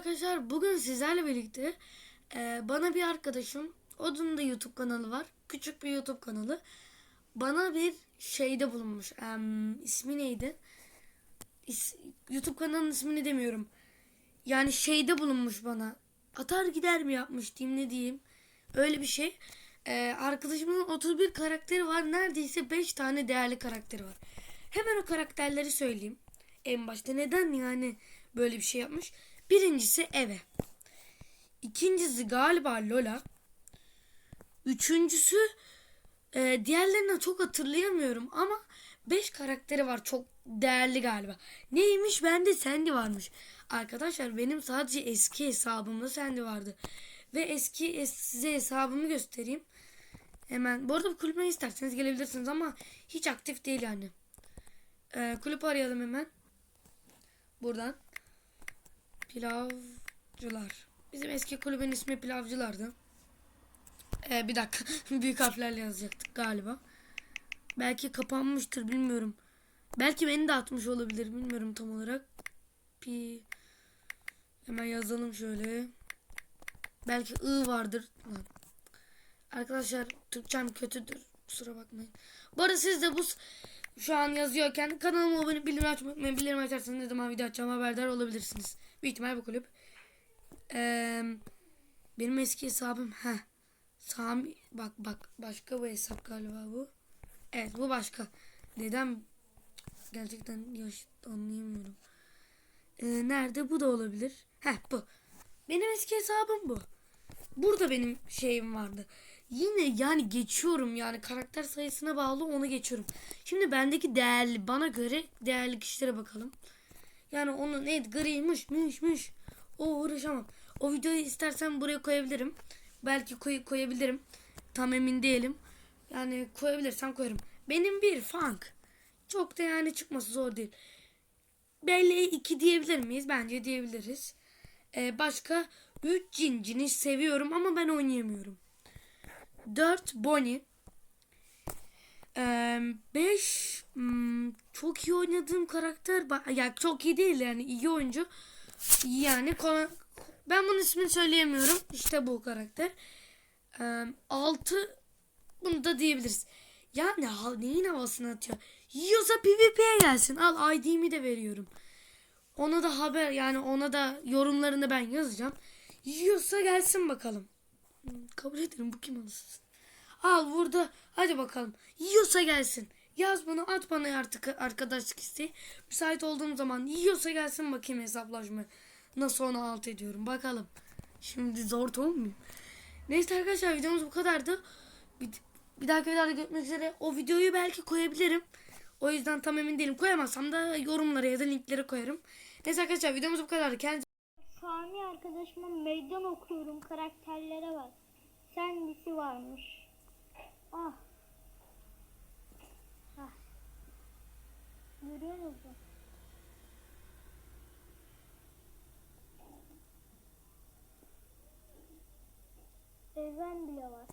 arkadaşlar bugün sizlerle birlikte e, bana bir arkadaşım onun da YouTube kanalı var. Küçük bir YouTube kanalı. Bana bir şeyde bulunmuş. Em, ismi neydi? İs- YouTube kanalının ismini demiyorum. Yani şeyde bulunmuş bana. Atar gider mi yapmış diyeyim ne diyeyim. Öyle bir şey. E, arkadaşımın 31 karakteri var. Neredeyse 5 tane değerli karakteri var. Hemen o karakterleri söyleyeyim. En başta neden yani böyle bir şey yapmış? Birincisi Eve. İkincisi galiba Lola. Üçüncüsü e, diğerlerini çok hatırlayamıyorum ama 5 karakteri var çok değerli galiba. Neymiş bende Sandy varmış. Arkadaşlar benim sadece eski hesabımda Sandy vardı. Ve eski es- size hesabımı göstereyim. Hemen bu arada kulübe isterseniz gelebilirsiniz ama hiç aktif değil yani. E, kulüp arayalım hemen. Buradan. Pilavcılar. Bizim eski kulübün ismi Pilavcılardı. Ee, bir dakika. Büyük harflerle yazacaktık galiba. Belki kapanmıştır bilmiyorum. Belki beni de atmış olabilir bilmiyorum tam olarak. Pi Hemen yazalım şöyle. Belki I vardır. Lan. Arkadaşlar Türkçem kötüdür. Kusura bakmayın. Bu arada siz de bu şu an yazıyorken kanalıma abone bildirim açmayı. Bildirim açarsanız ne zaman video açacağım haberdar olabilirsiniz. Büyük ihtimal bu kulüp. Ee, benim eski hesabım ha Sami bak bak başka bir hesap galiba bu. Evet bu başka. Dedem gerçekten yaş anlayamıyorum. Ee, nerede bu da olabilir. Heh bu. Benim eski hesabım bu. Burada benim şeyim vardı. Yine yani geçiyorum yani karakter sayısına bağlı onu geçiyorum. Şimdi bendeki değerli bana göre değerli kişilere bakalım. Yani onu neydi griymiş mış mış. O uğraşamam. O videoyu istersen buraya koyabilirim. Belki koy, koyabilirim. Tam emin değilim. Yani koyabilirsem koyarım. Benim bir funk. Çok da yani çıkması zor değil. Belli 2 diyebilir miyiz? Bence diyebiliriz. Ee, başka 3 cin. Cini seviyorum ama ben oynayamıyorum. 4 Bonnie. 5 çok iyi oynadığım karakter ya çok iyi değil yani iyi oyuncu. Yani ben bunun ismini söyleyemiyorum. İşte bu karakter. 6 bunu da diyebiliriz. Yani neyin havasını atıyor? Yiyorsa PvP'ye gelsin. Al ID'mi de veriyorum. Ona da haber yani ona da yorumlarını ben yazacağım. Yiyorsa gelsin bakalım. Kabul ederim bu kim anasını. Al burada hadi bakalım. Yiyorsa gelsin. Yaz bunu at bana artık arkadaşlık isteği. Müsait olduğum zaman yiyorsa gelsin bakayım hesaplaşma. Nasıl onu alt ediyorum bakalım. Şimdi zor olmuyor. Neyse arkadaşlar videomuz bu kadardı. Bir, bir dahaki videoda görüşmek üzere. O videoyu belki koyabilirim. O yüzden tam emin değilim. Koyamazsam da yorumlara ya da linklere koyarım. Neyse arkadaşlar videomuz bu kadardı. Kendinize Sami arkadaşıma okuyorum karakterlere bak. Kendisi varmış. Ah. Ah. Görüyor musun? Evren bile var.